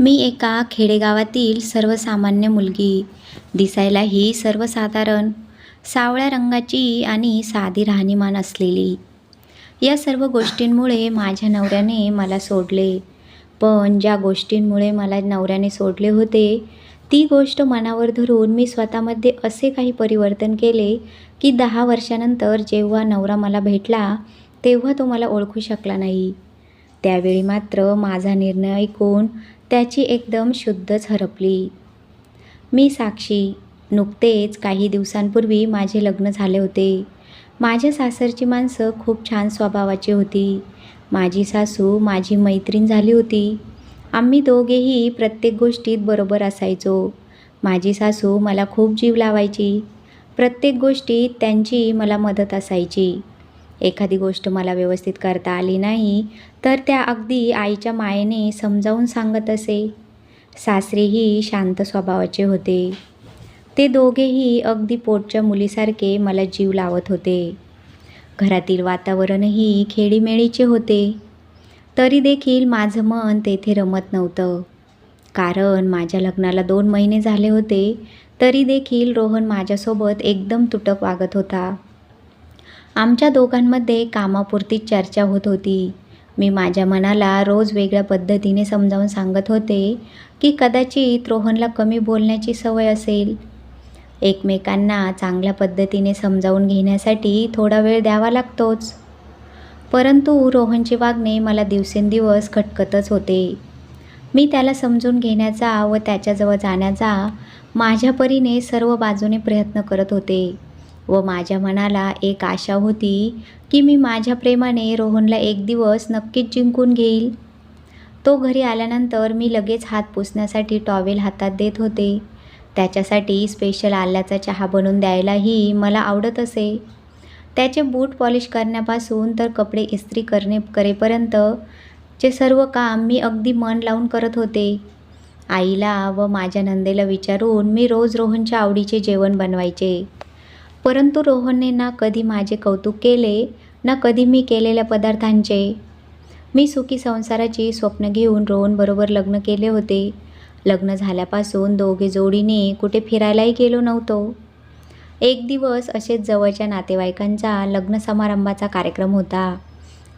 मी एका खेडेगावातील सर्वसामान्य मुलगी. दिसायला ही सर्वसाधारण सावळ्या रंगाची आणि साधी राहणीमान असलेली. या सर्व गोष्टींमुळे माझ्या नवऱ्याने मला सोडले. पण ज्या गोष्टींमुळे मला नवऱ्याने सोडले होते ती गोष्ट मनावर धरून मी स्वतःमध्ये असे काही परिवर्तन केले की दहा वर्षानंतर जेव्हा नवरा मला भेटला तेव्हा तो मला ओळखू शकला नाही. त्यावेळी मात्र माझा निर्णय ऐकून त्याची एकदम शुद्धच हरपली. मी साक्षी नुकतेच काही दिवसांपूर्वी माझे लग्न झाले होते. माझ्या सासरची माणसं खूप छान स्वभावाची होती. माझी सासू माझी मैत्रीण झाली होती. आम्ही दोघेही प्रत्येक गोष्टीत बरोबर असायचो. माझी सासू मला खूप जीव लावायची. प्रत्येक गोष्टीत त्यांची मला मदत असायची. एखादी गोष्ट मला व्यवस्थित करता आली नाही तर त्या अगदी आईच्या मायेने समजावून सांगत असे. सासरेही शांत स्वभावाचे होते. ते दोघेही अगदी पोटच्या मुलीसारखे मला जीव लावत होते. घरातील वातावरणही खेडीमेळीचे होते. तरी देखील माझं मन तेथे रमत नव्हतं. कारण माझ्या लग्नाला दोन महिने झाले होते तरी देखील रोहन माझ्यासोबत एकदम तुटक वागत होता. आमच्या दोघांमध्ये कामापुरतीच चर्चा होत होती. मी माझ्या मनाला रोज वेगळ्या पद्धतीने समजावून सांगत होते की कदाचित रोहनला कमी बोलण्याची सवय असेल. एकमेकांना चांगल्या पद्धतीने समजावून घेण्यासाठी थोडा वेळ द्यावा लागतोच. परंतु रोहनचे वागणे मला दिवसेंदिवस खटकतच होते. मी त्याला समजून घेण्याचा व त्याच्याजवळ जाण्याचा माझ्या परीने सर्व बाजूने प्रयत्न करत होते. व माझ्या मनाला एक आशा होती की मी माझ्या प्रेमाने रोहनला एक दिवस नक्कीच जिंकून घेईल. तो घरी आल्यानंतर मी लगेच हात पुसण्यासाठी टॉवेल हातात देत होते. त्याच्यासाठी स्पेशल आल्याचा चहा बनवून द्यायलाही मला आवडत असे. त्याचे बूट पॉलिश करण्यापासून तर कपडे इस्त्री करणे करेपर्यंत चे सर्व काम मी अगदी मन लावून करत होते. आईला व माझ्या नंदेला विचारून मी रोज रोहनच्या आवडीचे जेवण बनवायचे. परंतु रोहनने ना कधी माझे कौतुक केले ना कधी मी केलेल्या पदार्थांचे. मी सुखी संसाराची स्वप्न घेऊन रोहनबरोबर लग्न केले होते. लग्न झाल्यापासून दोघे जोडीने कुठे फिरायलाही गेलो नव्हतो. एक दिवस असेच जवळच्या नातेवाईकांचा लग्न समारंभाचा कार्यक्रम होता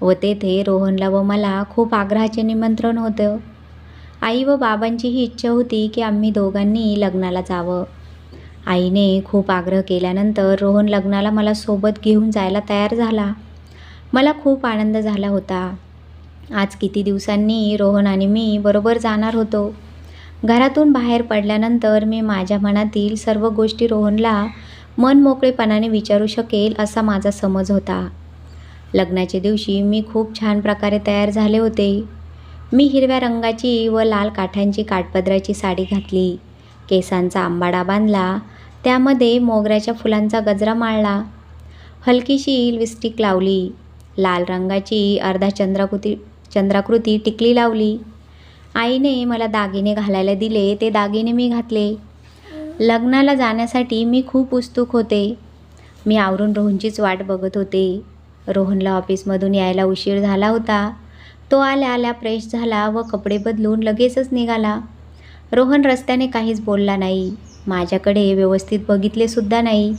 व तेथे रोहनला व मला खूप आग्रहाचे निमंत्रण होतं. आई व बाबांचीही इच्छा होती की आम्ही दोघांनी लग्नाला जावं. आईने खूप आग्रह केल्यानंतर रोहन लग्नाला मला सोबत घेऊन जायला तयार झाला. मला खूप आनंद झाला होता. आज किती दिवसांनी रोहन आणि मी बरोबर जाणार होतो. घरातून बाहेर पडल्यानंतर मी माझ्या मनातील सर्व गोष्टी रोहनला मन मोकळेपणाने विचारू शकेल असा माझा समज होता. लग्नाच्या दिवशी मी खूप छान प्रकारे तयार झाले होते. मी हिरव्या रंगाची व लाल काठांची काठपदराची साडी घातली. केसांचा आंबाडा बांधला. त्यामध्ये मोगऱ्याच्या फुलांचा गजरा माळला. हलकीशी लिपस्टिक लावली. लाल रंगाची अर्धा चंद्राकृती चंद्राकृती टिकली लावली. आईने मला दागिने घालायला दिले. ते दागिने मी घातले. लग्नाला जाण्यासाठी मी खूप उत्सुक होते. मी आवरून रोहनचीच वाट बघत होते. रोहनला ऑफिसमधून यायला उशीर झाला होता. तो आल्या आल्या फ्रेश झाला व कपडे बदलून लगेचच निघाला. रोहन रस्त्याने काहीच बोलला नाही. माझ्याकडे व्यवस्थित बघितलेसुद्धा नाही.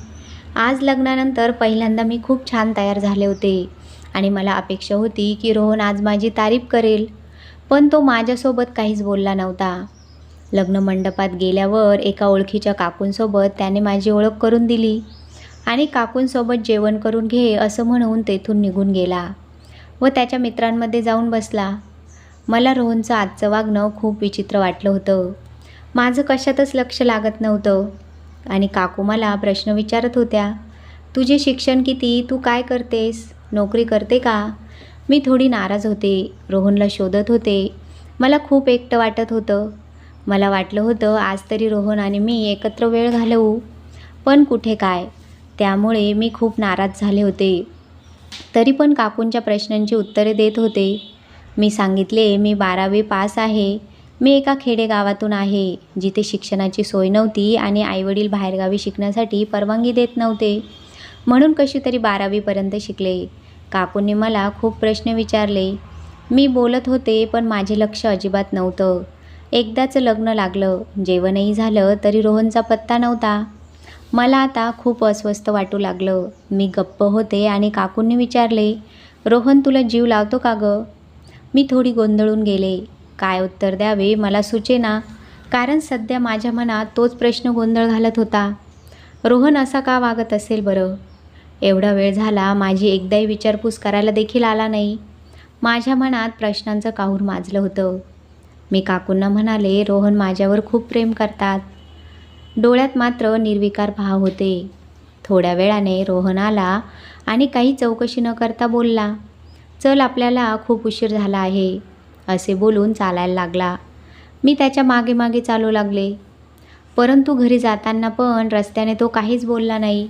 आज लग्नानंतर पहिल्यांदा मी खूप छान तयार झाले होते आणि मला अपेक्षा होती की रोहन आज माझी तारीफ करेल पण तो माझ्यासोबत काहीच बोलला नव्हता. लग्न मंडपात गेल्यावर एका ओळखीच्या काकूंसोबत त्याने माझी ओळख करून दिली आणि काकूंसोबत जेवण करून घे असं म्हणून तेथून निघून गेला व त्याच्या मित्रांमध्ये जाऊन बसला. मला रोहनचं आजचं वागणं खूप विचित्र वाटलं होतं. माझं कशातच लक्ष लागत नव्हतं. आणि काकू मला प्रश्न विचारत होत्या तुझे शिक्षण किती? तू काय करतेस? नोकरी करते का? मी थोडी नाराज होते रोहनला शोधत होते. मला खूप एकटं वाटत होतं. मला वाटलं होतं आज तरी रोहन आणि मी एकत्र वेळ घालवू. पण कुठे काय? त्यामुळे मी खूप नाराज झाले होते. तरी पण काकूंच्या प्रश्नांची उत्तरे देत होते. मी सांगितले मी बारावी पास आहे. मी एका खेडेगावातून आहे जिथे शिक्षणाची सोय नव्हती आणि आईवडील बाहेरगावी शिकण्यासाठी परवानगी देत नव्हते. म्हणून कशी तरी बारावीपर्यंत शिकले. काकूंनी मला खूप प्रश्न विचारले. मी बोलत होते पण माझे लक्ष अजिबात नव्हतं. एकदाचं लग्न लागलं. जेवणही झालं तरी रोहनचा पत्ता नव्हता. मला आता खूप अस्वस्थ वाटू लागलं. मी गप्प होते आणि काकूंनी विचारले रोहन तुला जीव लावतो का गं? मी थोडी गोंधळून गेले. काय उत्तर द्यावे मला सुचेना. कारण सध्या माझ्या मनात तोच प्रश्न गोंधळ घालत होता. रोहन असा का वागत असेल बरं? एवढा वेळ झाला माझी एकदाही विचारपूस करायला देखील आला नाही. माझ्या मनात प्रश्नांचं काहूर माजलं होतं. मी काकूंना म्हणाले रोहन माझ्यावर खूप प्रेम करतात. डोळ्यात मात्र निर्विकार भाव होते. थोड्या वेळाने रोहन आला आणि काही चौकशी न करता बोलला चल आपल्याला खूप उशीर झाला आहे. असे बोलून चालायला लागला. मी त्याच्यामागे मागे चालू लागले. परंतु घरी जाताना पण रस्त्याने तो काहीच बोलला नाही.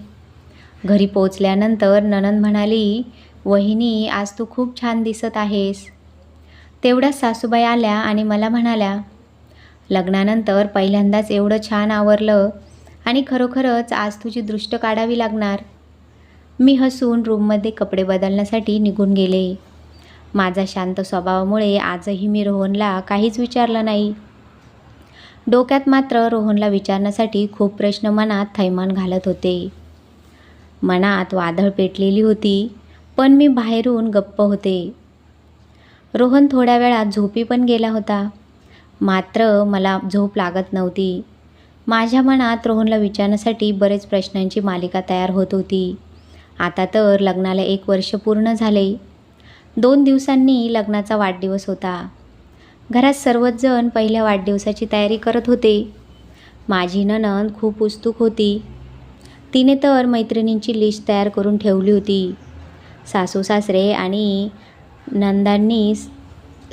घरी पोचल्यानंतर ननंद म्हणाली वहिनी आज तू खूप छान दिसत आहेस. तेवढ्याच सासूबाई आल्या आणि मला म्हणाल्या लग्नानंतर पहिल्यांदाच एवढं छान आवरलं आणि खरोखरच आज तुझी दृष्ट काढावी लागणार. मी हसून रूममध्ये कपडे बदलण्यासाठी निघून गेले. माझा शांत स्वभावामुळे आजही मी रोहनला काहीच विचारलं नाही. डोक्यात मात्र रोहनला विचारण्यासाठी खूप प्रश्न मनात थैमान घालत होते. मनात वादळ पेटलेली होती पण मी बाहेरून गप्प होते. रोहन थोड्या वेळात झोपी पण गेला होता. मात्र मला झोप लागत नव्हती. माझ्या मनात रोहनला विचारण्यासाठी बरेच प्रश्नांची मालिका तयार होत होती. आता तर लग्नाला एक वर्ष पूर्ण झाले. दोन दिवसांनी लग्नाचा वाढदिवस होता. घरात सर्वच जण पहिल्या वाढदिवसाची तयारी करत होते. माझी ननंद खूप उत्सुक होती. तिने तर मैत्रिणींची लिस्ट तयार करून ठेवली होती. सासू सासरे आणि नंदांनी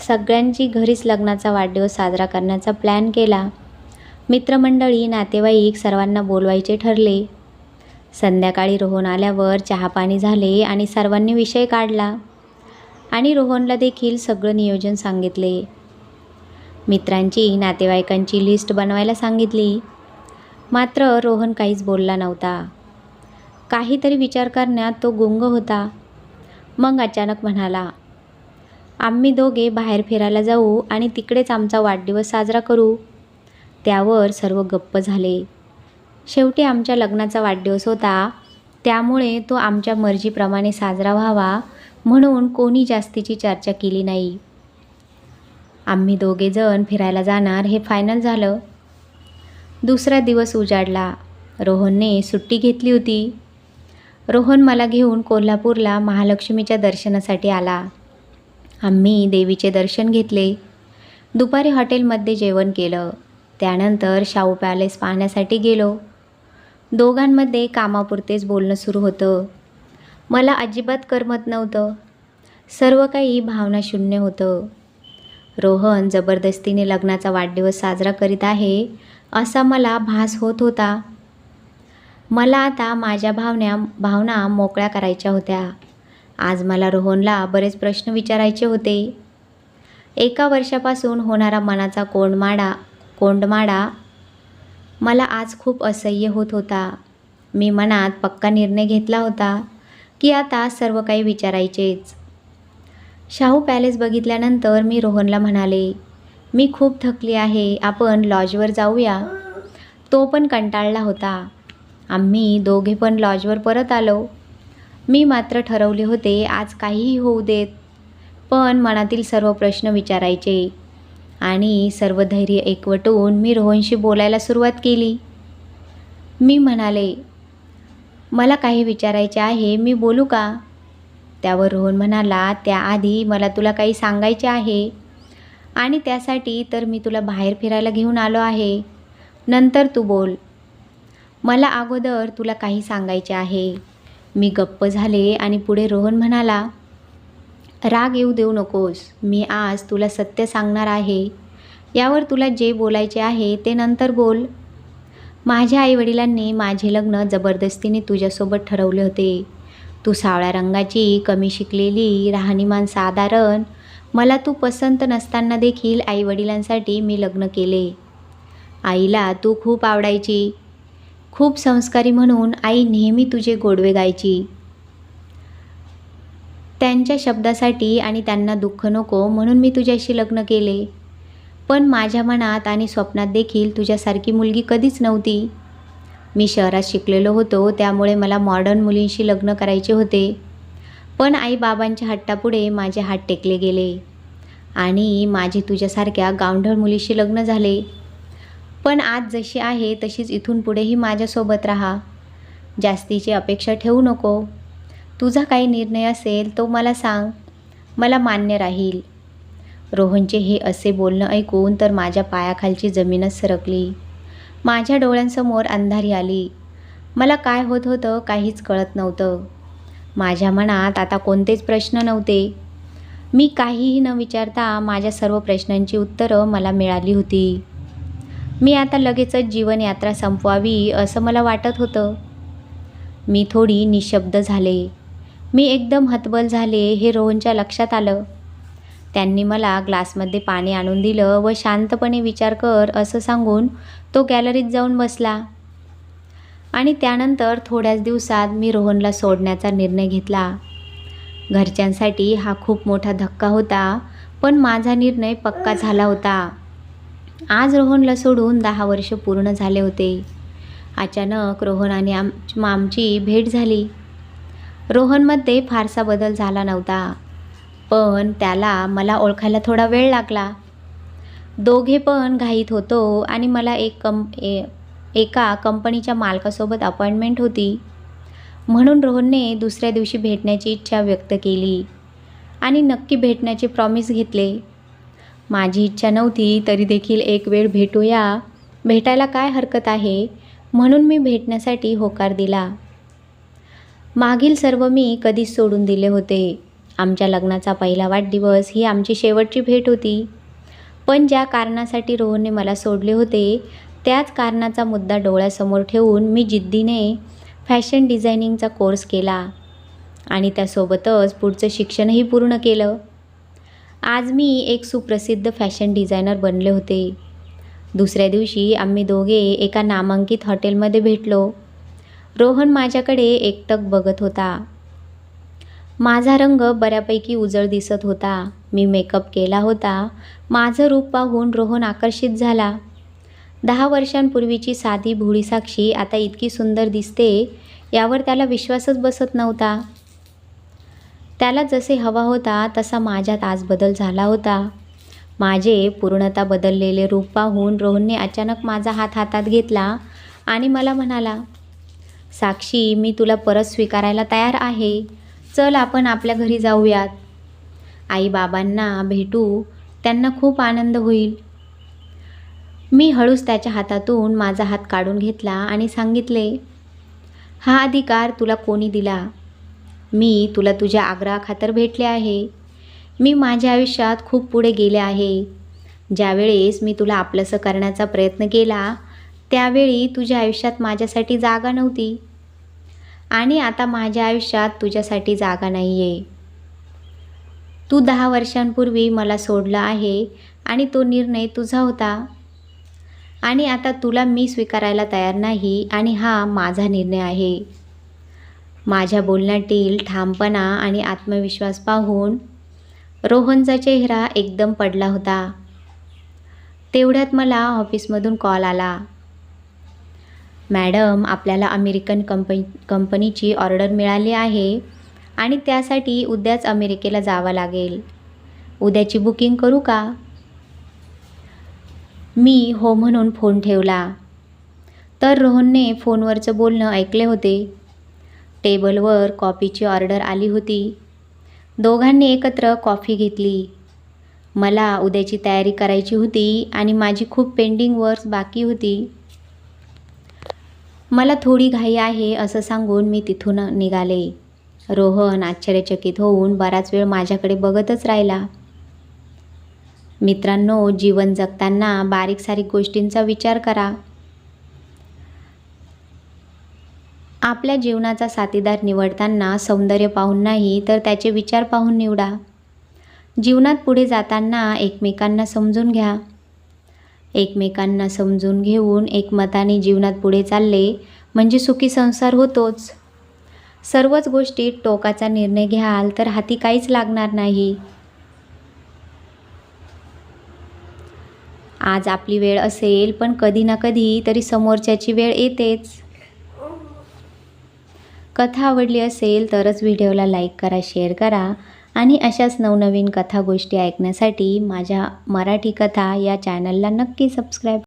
सगळ्यांची घरीच लग्नाचा वाढदिवस साजरा करण्याचा प्लॅन केला. मित्रमंडळी नातेवाईक सर्वांना बोलवायचे ठरले. संध्याकाळी रोहन आल्यावर चहापाणी झाले आणि सर्वांनी विषय काढला. आणि रोहनला देखील सगळं नियोजन सांगितले. मित्रांची नातेवाईकांची लिस्ट बनवायला सांगितली. मात्र रोहन काहीच बोलला नव्हता. काहीतरी विचार करण्यात तो गुंग होता. मग अचानक म्हणाला आम्ही दोघे बाहेर फिरायला जाऊ आणि तिकडेच आमचा वाढदिवस साजरा करू. त्यावर सर्व गप्प झाले. शेवटी आमच्या लग्नाचा वाढदिवस होता. त्यामुळे तो आमच्या मर्जीप्रमाणे साजरा व्हावा म्हणून कोणी जास्तीची चर्चा केली नाही. आम्ही दोघेजण फिरायला जाणार हे फायनल झालं. दुसरा दिवस उजाडला. रोहनने सुट्टी घेतली होती. रोहन मला घेऊन कोल्हापूरला महालक्ष्मीच्या दर्शनासाठी आला. आम्ही देवीचे दर्शन घेतले. दुपारी हॉटेलमध्ये जेवण केलं. त्यानंतर शाहू पॅलेस पाहण्यासाठी गेलो. दोघांमध्ये कामापुरतेच बोलणं सुरू होतं. मला अजिबात करमत नव्हतं. सर्व काही भावनाशून्य होतं. रोहन जबरदस्तीने लग्नाचा वाढदिवस साजरा करीत आहे असा मला भास होत होता. मला आता माझ्या भावन्या भावना मोकळ्या करायच्या होत्या. आज मला रोहनला बरेच प्रश्न विचारायचे होते. एका वर्षापासून होणारा मनाचा कोंडमाडा कोंडमाडा मला आज खूप असह्य होत होता. मी मनात पक्का निर्णय घेतला होता. की आता सर्व काही विचारायचेच. शाहू पॅलेस बघितल्यानंतर मी रोहनला म्हणाले मी खूप थकली आहे आपण लॉजवर जाऊया. तो पण कंटाळला होता. आम्ही दोघे पण लॉजवर परत आलो. मी मात्र ठरवले होते आज काहीही होऊ देत. पण मनातील सर्व प्रश्न विचारायचे आणि सर्व धैर्य एकवटून मी रोहनशी बोलायला सुरुवात केली. मी म्हणाले मला काही विचारायचे आहे मी बोलू का? त्यावर रोहन म्हणाला त्याआधी मला तुला काही सांगायचे आहे. आणि त्यासाठी तर मी तुला बाहेर फिरायला घेऊन आलो आहे. नंतर तू बोल. मला अगोदर तुला काही सांगायचे आहे. मी गप्प झाले आणि पुढे रोहन म्हणाला राग येऊ देऊ नकोस. मी आज तुला सत्य सांगणार आहे. यावर तुला जे बोलायचे आहे ते नंतर बोल. माझ्या आईवडिलांनी माझे लग्न जबरदस्तीने तुझ्यासोबत ठरवले होते. तू सावळ्या रंगाची कमी शिकलेली राहणीमान साधारण मला तू पसंत नसताना देखील आईवडिलांसाठी मी लग्न केले. आईला तू खूप आवडायची. खूप संस्कारी म्हणून आई नेहमी तुझे गोडवे गायची. त्यांच्या शब्दासाठी आणि त्यांना दुःख नको म्हणून मी तुझ्याशी लग्न केले. पण माझ्या मनात आणि स्वप्नात देखील तुझ्यासारखी मुलगी कधीच नव्हती. मी शहरात शिकलेलो होतो त्यामुळे मला मॉडर्न मुलींशी लग्न करायचे होते. पण आईबाबांच्या हट्टापुढे माझे हात टेकले गेले आणि माझे तुझ्यासारख्या गावढळ मुलीशी लग्न झाले. पण आज जशी आहे तशीच इथून पुढेही माझ्यासोबत राहा. जास्तीची अपेक्षा ठेवू नको. तुझा काही निर्णय असेल तो मला सांग. मला मान्य राहील. रोहनचे हे असे बोलणं ऐकून तर माझ्या पायाखालची जमीनच सरकली. माझ्या डोळ्यांसमोर अंधारी आली. मला काय होत होतं काहीच कळत नव्हतं. माझ्या मनात आता कोणतेच प्रश्न नव्हते. मी काहीही न विचारता माझ्या सर्व प्रश्नांची उत्तरं मला मिळाली होती. मी आता लगेचच जीवनयात्रा संपवावी असं मला वाटत होतं. मी थोडी निशब्द झाले. मी एकदम हतबल झाले हे रोहनच्या लक्षात आलं. त्यांनी मला ग्लासमध्ये पाणी आणून दिलं व शांतपणे विचार कर असं सांगून तो गॅलरीत जाऊन बसला. आणि त्यानंतर थोड्याच दिवसात मी रोहनला सोडण्याचा निर्णय घेतला. घरच्यांसाठी हा खूप मोठा धक्का होता पण माझा निर्णय पक्का झाला होता. आज रोहनला सोडून दहा वर्ष पूर्ण झाले होते. अचानक रोहन आणि आम आमची भेट झाली. रोहनमध्ये फारसा बदल झाला नव्हता. पण त्याला मला ओळखायला थोडा वेळ लागला. दोघे पण घाईत होतो आणि मला एक कं ए एका कंपनीच्या मालकासोबत अपॉइंटमेंट होती. म्हणून रोहनने दुसऱ्या दिवशी भेटण्याची इच्छा व्यक्त केली आणि नक्की भेटण्याचे प्रॉमिस घेतले. माझी इच्छा नव्हती तरी देखील एक वेळ भेटूया. भेटायला काय हरकत आहे? म्हणून मी भेटण्यासाठी होकार दिला. मागील सर्व मी कधीच सोडून दिले होते. आमच्या लग्नाचा पहिला वाढदिवस ही आमची शेवटची भेट होती. पण ज्या कारणासाठी रोहनने मला सोडले होते त्याच कारणाचा मुद्दा डोळ्यासमोर ठेवून मी जिद्दीने फॅशन डिझायनिंगचा कोर्स केला आणि त्यासोबतच पुढचं शिक्षणही पूर्ण केलं. आज मी एक सुप्रसिद्ध फॅशन डिझायनर बनले होते. दुसऱ्या दिवशी आम्ही दोघे एका नामांकित हॉटेलमध्ये भेटलो. रोहन माझ्याकडे एकटक बघत होता. माझा रंग बऱ्यापैकी उजळ दिसत होता. मी मेकअप केला होता. माझं रूप पाहून रोहन आकर्षित झाला. दहा वर्षांपूर्वीची साधी भोळी साक्षी आता इतकी सुंदर दिसते यावर त्याला विश्वासच बसत नव्हता. त्याला जसे हवा होता तसा माझ्यात आज बदल झाला होता. माझे पूर्णतः बदललेले रूप पाहून रोहनने अचानक माझा हात हातात घेतला आणि मला म्हणाला साक्षी मी तुला परत स्वीकारायला तयार आहे. चल आपण आपल्या घरी जाऊयात. आई बाबांना भेटू त्यांना खूप आनंद होईल. मी हळूच त्याच्या हातातून माझा हात काढून घेतला आणि सांगितले हा अधिकार तुला कोणी दिला? मी तुला तुझ्या आग्रहाखातर भेटले आहे. मी माझ्या आयुष्यात खूप पुढे गेले आहे. ज्यावेळेस मी तुला आपलंसं करण्याचा प्रयत्न केला त्यावेळी तुझ्या आयुष्यात माझ्यासाठी जागा नव्हती. आणि आता माझ्या आयुष्यात तुझ्यासाठी जागा नाही आहे तू दहा वर्षांपूर्वी मला सोडलं आहे आणि तो निर्णय तुझा होता. आणि आता तुला मी स्वीकारायला तयार नाही आणि हा माझा निर्णय आहे. माझ्या बोलण्यातील ठामपणा आणि आत्मविश्वास पाहून रोहनचा चेहरा एकदम पडला होता. तेवढ्यात मला ऑफिसमधून कॉल आला. मॅडम आपल्याला अमेरिकन कंपनी कंपनीची ऑर्डर मिळाली आहे आणि त्यासाठी उद्याच अमेरिकेला जावं लागेल. उद्याची बुकिंग करू का? मी हो म्हणून फोन ठेवला. तर रोहनने फोनवरचं बोलणं ऐकले होते. टेबलवर कॉफीची ऑर्डर आली होती. दोघांनी एकत्र कॉफी घेतली. मला उद्याची तयारी करायची होती आणि माझी खूप पेंडिंग वर्क्स बाकी होती. मला थोडी घाई आहे असं सांगून मी तिथून निघाले. रोहन आश्चर्यचकित होऊन बराच वेळ माझ्याकडे बघतच राहिला. मित्रांनो जीवन जगताना बारीक सारीक गोष्टींचा विचार करा. आपल्या जीवनाचा साथीदार निवडताना सौंदर्य पाहून नाही तर त्याचे विचार पाहून निवडा. जीवनात पुढे जाताना एकमेकांना समजून घ्या. एकमेकांना समजून घेऊन एकमताने जीवनात पुढे चालले म्हणजे सुखी संसार होतोच. सर्वच गोष्टीत टोकाचा निर्णय घ्याल तर हाती काहीच लागणार नाही. आज आपली वेळ असेल पण कधी ना कधी तरी समोरच्याची वेळ येतेच. कथा आवडली असेल तरच व्हिडिओला लाईक करा शेअर करा. आणि अशाच नवनवीन कथा गोष्टी ऐकण्यासाठी माझ्या मराठी कथा या चॅनलला नक्की सबस्क्राईब